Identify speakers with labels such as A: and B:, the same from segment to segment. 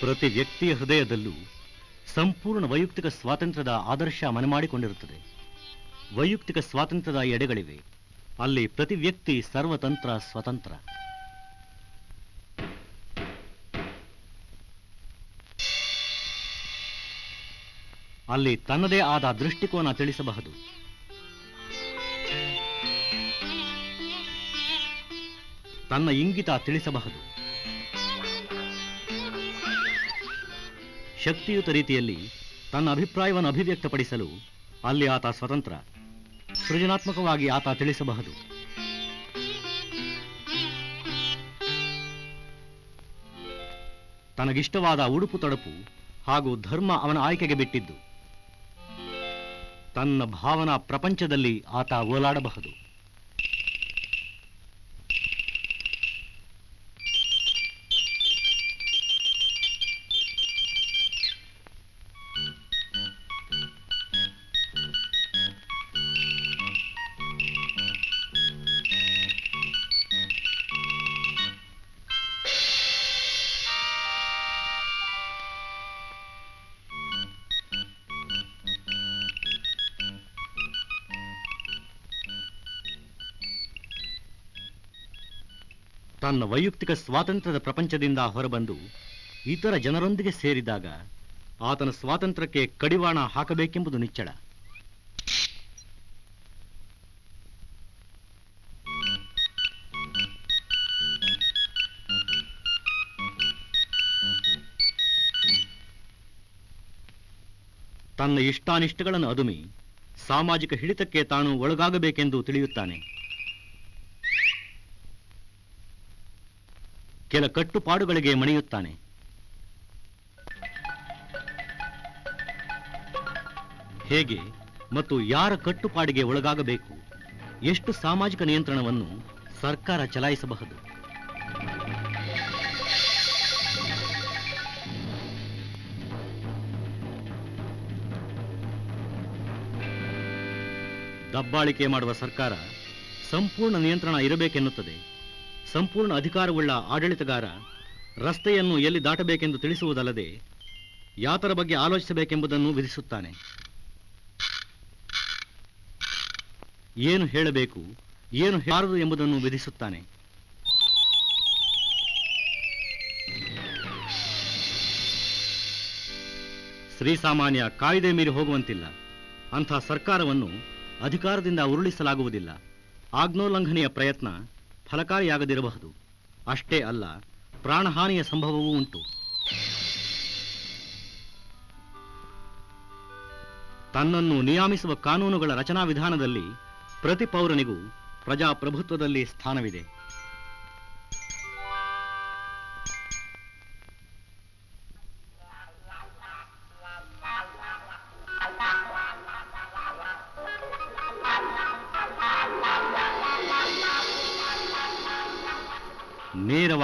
A: ಪ್ರತಿ ವ್ಯಕ್ತಿಯ ಹೃದಯದಲ್ಲೂ ಸಂಪೂರ್ಣ ವೈಯಕ್ತಿಕ ಸ್ವಾತಂತ್ರ್ಯದ ಆದರ್ಶ ಮನಮಾಡಿಕೊಂಡಿರುತ್ತದೆ. ವೈಯಕ್ತಿಕ ಸ್ವಾತಂತ್ರ್ಯದ ಎಡೆಗಳಿವೆ. ಅಲ್ಲಿ ಪ್ರತಿ ವ್ಯಕ್ತಿ ಸರ್ವತಂತ್ರ, ಸ್ವತಂತ್ರ. ಅಲ್ಲಿ ತನ್ನದೇ ಆದ ದೃಷ್ಟಿಕೋನ ತಿಳಿಸಬಹುದು. ತನ್ನ ಇಂಗಿತ ತಿಳಿಸಬಹುದು. ಶಕ್ತಿಯುತ ರೀತಿಯಲ್ಲಿ ತನ್ನ ಅಭಿಪ್ರಾಯವನ್ನು ಅಭಿವ್ಯಕ್ತಪಡಿಸಲು ಅಲ್ಲಿ ಆತ ಸ್ವತಂತ್ರ. ಸೃಜನಾತ್ಮಕವಾಗಿ ಆತ ತಿಳಿಸಬಹುದು. ತನಗಿಷ್ಟವಾದ ಉಡುಪು ತೊಡಪು ಹಾಗೂ ಧರ್ಮ ಅವನ ಆಯ್ಕೆಗೆ ಬಿಟ್ಟಿದ್ದು. ತನ್ನ ಭಾವನಾ ಪ್ರಪಂಚದಲ್ಲಿ ಆತ ಓಲಾಡಬಹುದು. ತನ್ನ ವೈಯಕ್ತಿಕ ಸ್ವಾತಂತ್ರ್ಯದ ಪ್ರಪಂಚದಿಂದ ಹೊರಬಂದು ಇತರ ಜನರೊಂದಿಗೆ ಸೇರಿದಾಗ ಆತನ ಸ್ವಾತಂತ್ರ್ಯಕ್ಕೆ ಕಡಿವಾಣ ಹಾಕಬೇಕೆಂಬುದು ನಿಚ್ಚಳ. ತನ್ನ ಇಷ್ಟಾನಿಷ್ಟಗಳನ್ನು ಅದುಮಿ ಸಾಮಾಜಿಕ ಹಿಡಿತಕ್ಕೆ ತಾನು ಒಳಗಾಗಬೇಕೆಂದು ತಿಳಿಯುತ್ತಾನೆ. ಕೆಲ ಕಟ್ಟುಪಾಡುಗಳಿಗೆ ಮಣಿಯುತ್ತಾನೆ. ಹೇಗೆ ಮತ್ತು ಯಾರ ಕಟ್ಟುಪಾಡಿಗೆ ಒಳಗಾಗಬೇಕು? ಎಷ್ಟು ಸಾಮಾಜಿಕ ನಿಯಂತ್ರಣವನ್ನು ಸರ್ಕಾರ ಚಲಾಯಿಸಬಹುದು? ದಬ್ಬಾಳಿಕೆ ಮಾಡುವ ಸರ್ಕಾರ ಸಂಪೂರ್ಣ ನಿಯಂತ್ರಣ ಇರಬೇಕೆನ್ನುತ್ತದೆ. ಸಂಪೂರ್ಣ ಅಧಿಕಾರವುಳ್ಳ ಆಡಳಿತಗಾರ ರಸ್ತೆಯನ್ನು ಎಲ್ಲಿ ದಾಟಬೇಕೆಂದು ತಿಳಿಸುವುದಲ್ಲದೆ ಯಾತರ ಬಗ್ಗೆ ಆಲೋಚಿಸಬೇಕೆಂಬುದನ್ನು ವಿಧಿಸುತ್ತಾನೆ. ಏನು ಹೇಳಬೇಕು, ಏನು ಹೇಳದು ಎಂಬುದನ್ನು ವಿಧಿಸುತ್ತಾನೆ. ಶ್ರೀಸಾಮಾನ್ಯ ಕಾಯ್ದೆ ಮೀರಿ ಹೋಗುವಂತಿಲ್ಲ. ಅಂಥ ಸರ್ಕಾರವನ್ನು ಅಧಿಕಾರದಿಂದ ಉರುಳಿಸಲಾಗುವುದಿಲ್ಲ. ಆಜ್ಞೋಲ್ಲಂಘನೆಯ ಪ್ರಯತ್ನ ಫಲಕಾರಿಯಾಗದಿರಬಹುದು. ಅಷ್ಟೇ ಅಲ್ಲ, ಪ್ರಾಣಹಾನಿಯ ಸಂಭವವೂ ಉಂಟು. ತನ್ನನ್ನು ನಿಯಾಮಿಸುವ ಕಾನೂನುಗಳ ರಚನಾ ವಿಧಾನದಲ್ಲಿ ಪ್ರತಿ ಪೌರನಿಗೂ ಪ್ರಜಾಪ್ರಭುತ್ವದಲ್ಲಿ ಸ್ಥಾನವಿದೆ.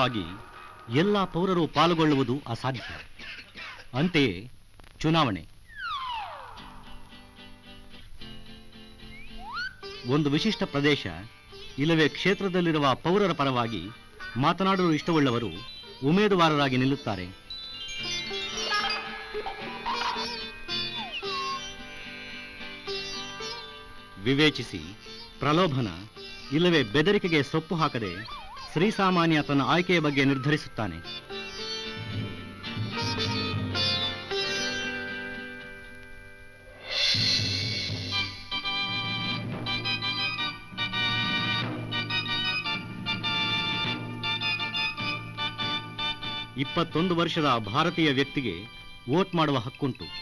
A: ನೇರವಾಗಿ ಎಲ್ಲ ಪೌರರು ಪಾಲ್ಗೊಳ್ಳುವುದು ಅಸಾಧ್ಯ. ಅಂತೆಯೇ ಚುನಾವಣೆ. ಒಂದು ವಿಶಿಷ್ಟ ಪ್ರದೇಶ, ಇಲ್ಲವೇ ಕ್ಷೇತ್ರದಲ್ಲಿರುವ ಪೌರರ ಪರವಾಗಿ ಮಾತನಾಡಲು ಇಷ್ಟವುಳ್ಳವರು ಉಮೇದುವಾರರಾಗಿ ನಿಲ್ಲುತ್ತಾರೆ. ವಿವೇಚಿಸಿ ಪ್ರಲೋಭನ, ಇಲ್ಲವೇ ಬೆದರಿಕೆಗೆ ಸೊಪ್ಪು ಹಾಕದೆ ಶ್ರೀಸಾಮಾನ್ಯ ತನ್ನ ಆಯ್ಕೆಯ ಬಗ್ಗೆ ನಿರ್ಧರಿಸುತ್ತಾನೆ. ಇಪ್ಪತ್ತೊಂದು ವರ್ಷದ ಭಾರತೀಯ ವ್ಯಕ್ತಿಗೆ ವೋಟ್ ಮಾಡುವ ಹಕ್ಕುಂಟು.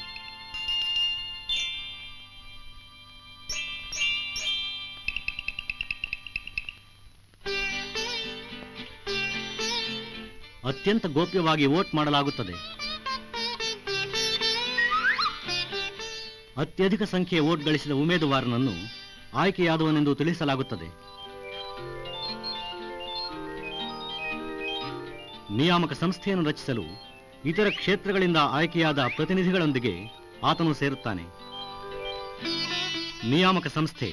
A: ಅತ್ಯಂತ ಗೋಪ್ಯವಾಗಿ ವೋಟ್ ಮಾಡಲಾಗುತ್ತದೆ. ಅತ್ಯಧಿಕ ಸಂಖ್ಯೆಯ ವೋಟ್ ಗಳಿಸಿದ ಉಮೇದುವಾರನನ್ನು ಆಯ್ಕೆಯಾದವನೆಂದು ತಿಳಿಸಲಾಗುತ್ತದೆ. ನಿಯಾಮಕ ಸಂಸ್ಥೆಯನ್ನು ರಚಿಸಲು ಇತರ ಕ್ಷೇತ್ರಗಳಿಂದ ಆಯ್ಕೆಯಾದ ಪ್ರತಿನಿಧಿಗಳೊಂದಿಗೆ ಆತನು ಸೇರುತ್ತಾನೆ. ನಿಯಾಮಕ ಸಂಸ್ಥೆ,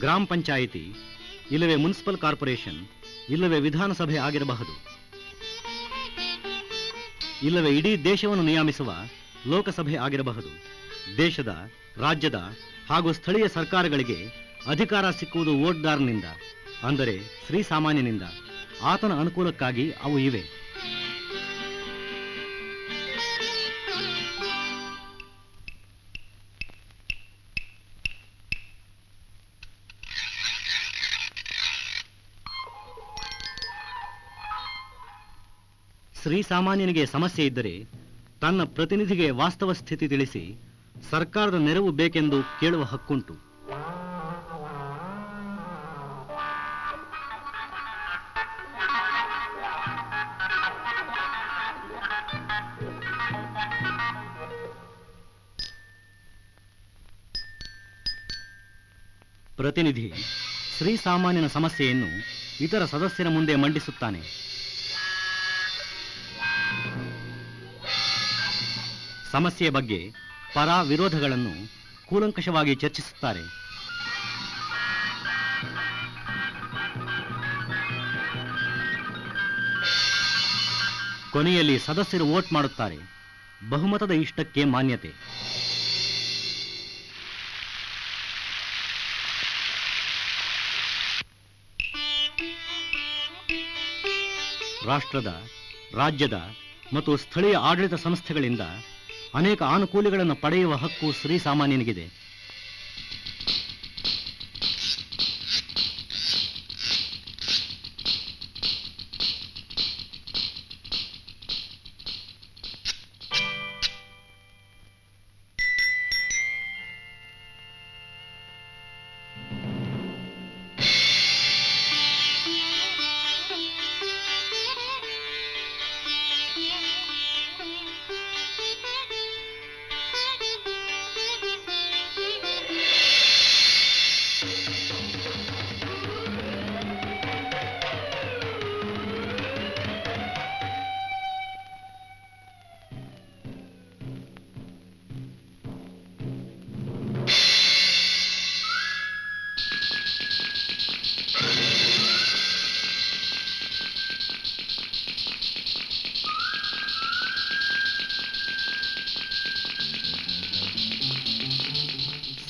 A: ಗ್ರಾಮ ಪಂಚಾಯಿತಿ, ಇಲ್ಲವೇ ಮುನ್ಸಿಪಲ್ ಕಾರ್ಪೊರೇಷನ್, ಇಲ್ಲವೇ ವಿಧಾನಸಭೆ ಆಗಿರಬಹುದು. ಇಲ್ಲವೇ ಇಡೀ ದೇಶವನ್ನು ನಿಯಮಿಸುವ ಲೋಕಸಭೆ ಆಗಿರಬಹುದು. ದೇಶದ, ರಾಜ್ಯದ ಹಾಗೂ ಸ್ಥಳೀಯ ಸರ್ಕಾರಗಳಿಗೆ ಅಧಿಕಾರ ಸಿಕ್ಕುವುದು ವೋಟ್ದಾರನಿಂದ, ಅಂದರೆ ಶ್ರೀಸಾಮಾನ್ಯನಿಂದ ಆತನ ಅನುಕೂಲಕ್ಕಾಗಿ ಅವು ಇವೆ. ಶ್ರೀಸಾಮಾನ್ಯನಿಗೆ ಸಮಸ್ಯೆ ಇದ್ದರೆ ತನ್ನ ಪ್ರತಿನಿಧಿಗೆ ವಾಸ್ತವ ಸ್ಥಿತಿ ತಿಳಿಸಿ ಸರ್ಕಾರದ ನೆರವು ಬೇಕೆಂದು ಕೇಳುವ ಹಕ್ಕುಂಟು. ಪ್ರತಿನಿಧಿ ಶ್ರೀ ಸಾಮಾನ್ಯನ ಸಮಸ್ಯೆಯನ್ನು ಇತರ ಸದಸ್ಯರ ಮುಂದೆ ಮಂಡಿಸುತ್ತಾನೆ. ಸಮಸ್ಯೆಯ ಬಗ್ಗೆ ಪರ ವಿರೋಧಗಳನ್ನು ಕೂಲಂಕಷವಾಗಿ ಚರ್ಚಿಸುತ್ತಾರೆ. ಕೊನೆಯಲ್ಲಿ ಸದಸ್ಯರು ವೋಟ್ ಮಾಡುತ್ತಾರೆ. ಬಹುಮತದ ಇಷ್ಟಕ್ಕೆ ಮಾನ್ಯತೆ. ರಾಷ್ಟ್ರದ, ರಾಜ್ಯದ ಮತ್ತು ಸ್ಥಳೀಯ ಆಡಳಿತ ಸಂಸ್ಥೆಗಳಿಂದ ಅನೇಕ ಅನುಕೂಲಗಳನ್ನು ಪಡೆಯುವ ಹಕ್ಕು ಶ್ರೀಸಾಮಾನ್ಯನಿಗಿದೆ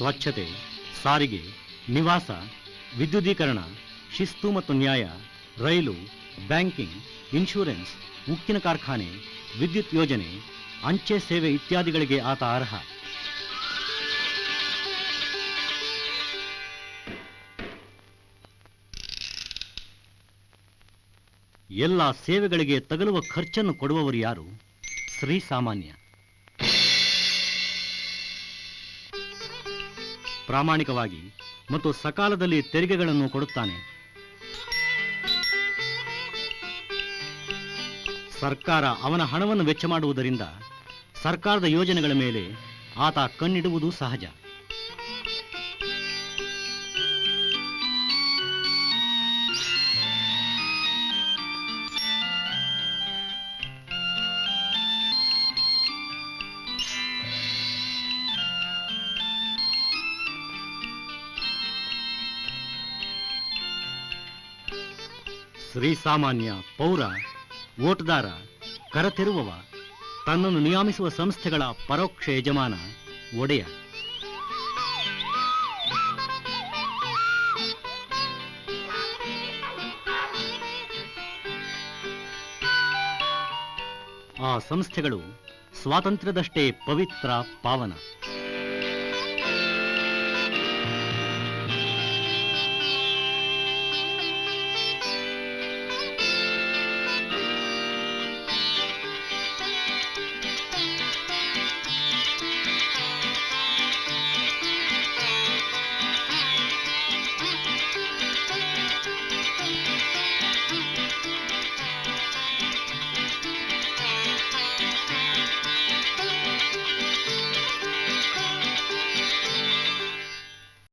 A: ಸ್ವಚ್ಛತೆ, ಸಾರಿಗೆ, ನಿವಾಸ, ವಿದ್ಯುದೀಕರಣ, ಶಿಸ್ತು ಮತ್ತು ನ್ಯಾಯ, ರೈಲು, ಬ್ಯಾಂಕಿಂಗ್, ಇನ್ಶೂರೆನ್ಸ್, ಉಕ್ಕಿನ ಕಾರ್ಖಾನೆ, ವಿದ್ಯುತ್ ಯೋಜನೆ, ಅಂಚೆ ಸೇವೆ ಇತ್ಯಾದಿಗಳಿಗೆ ಆತ ಅರ್ಹ. ಎಲ್ಲ ಸೇವೆಗಳಿಗೆ ತಗಲುವ ಖರ್ಚನ್ನು ಕೊಡುವವರು ಯಾರು? ಶ್ರೀಸಾಮಾನ್ಯ ಪ್ರಾಮಾಣಿಕವಾಗಿ ಮತ್ತು ಸಕಾಲದಲ್ಲಿ ತೆರಿಗೆಗಳನ್ನು ಕೊಡುತ್ತಾನೆ. ಸರ್ಕಾರ ಅವನ ಹಣವನ್ನು ವೆಚ್ಚ ಮಾಡುವುದರಿಂದ ಸರ್ಕಾರದ ಯೋಜನೆಗಳ ಮೇಲೆ ಆತ ಕಣ್ಣಿಡುವುದು ಸಹಜ. ಶ್ರೀಸಾಮಾನ್ಯ ಪೌರ, ಓಟ್ದಾರ, ಕರತೆರುವವ, ತನ್ನನ್ನು ನಿಯಮಿಸುವ ಸಂಸ್ಥೆಗಳ ಪರೋಕ್ಷ ಯಜಮಾನ ಒಡೆಯ. ಆ ಸಂಸ್ಥೆಗಳು ಸ್ವಾತಂತ್ರ್ಯದಷ್ಟೇ ಪವಿತ್ರ ಪಾವನ.